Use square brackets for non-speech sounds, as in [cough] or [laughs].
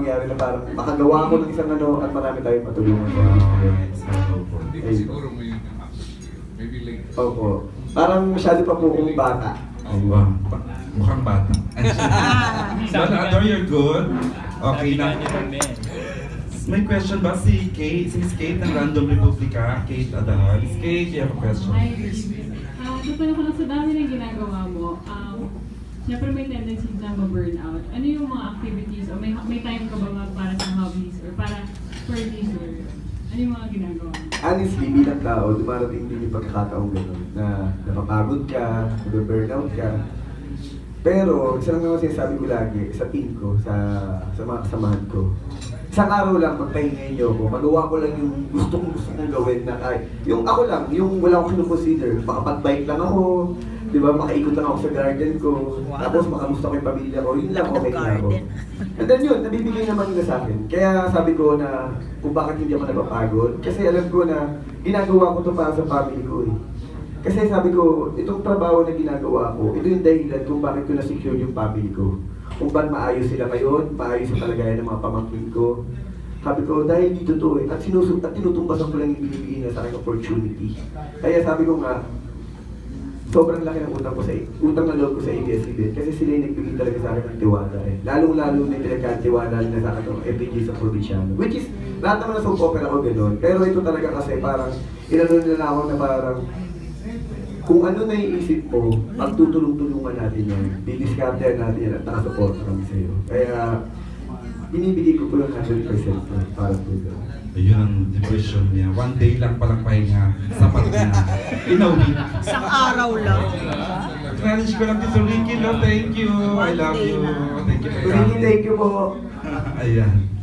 mangyari na parang makagawa ko ng isang ano at marami tayong matulungan. Hindi ko siguro may, maybe like, Opo. Parang masyado pa po kong bata. Ay, wow. Mukhang bata. [laughs] But Ador, you're good. Okay na. May question ba si Kate? Si Miss Kate ng Random Republica? Kate Adahar. Miss Kate, you have a question? Hi, Ah, uh, ko lang sa dami ng ginagawa mo, um, syempre may tendency na ma-burnout. Ano yung mga activities o may may time ka ba mag- para sa hobbies or para for leisure? Ano yung mga ginagawa? Honestly, bilang tao, dumarating din yung pagkakataong gano'n na napapagod ka, nabe-burnout ka. Pero, isa lang naman sinasabi ko lagi sa team ko, sa, sa mga kasamahan ko. Isang araw lang, magpahingayin niyo ako. Magawa ko lang yung gusto kong gusto kong gawin na kahit, yung ako lang, yung wala akong consider Makapag-bike lang ako, di ba, makaikot lang ako sa garden ko, tapos makamusta ko yung pamilya ko, yun lang okay na ako. And then yun, nabibigay naman nila sa akin. Kaya sabi ko na kung bakit hindi ako napapagod. Kasi alam ko na ginagawa ko to para sa family ko eh. Kasi sabi ko, itong trabaho na ginagawa ko, ito yung dahilan kung bakit ko na-secure yung family ko. Kung ba't maayos sila ngayon, maayos ang kalagayan ng mga pamangkin ko. Sabi ko, dahil dito to eh. At, sinusub, at tinutumbasan ko lang yung binibigay na sa akin opportunity. Kaya sabi ko nga, sobrang laki ng utang ko sa utang na loob ko sa ABS-CBN kasi sila yung nagbigay talaga sa akin ng tiwala eh. Lalong-lalo na yung pinagkatiwala nila sa akin ng FPG sa Provinciano. Which is, lahat naman ng soap opera ko ganun. Pero ito talaga kasi parang, inano nila ako na parang, kung ano na iisip mo, pagtutulong-tulungan natin yan, didiskarte natin yan at nakasuporta kami sa'yo. Kaya, binibigay ko po yung 100% para po doon. Ayun ang depression niya. One day lang palang pahinga. Sapat na. In a week. Isang araw lang. Acknowledge ko lang sa Ricky, no? Thank you. I love you. Thank you for Thank you, coming. thank you po. Ayan.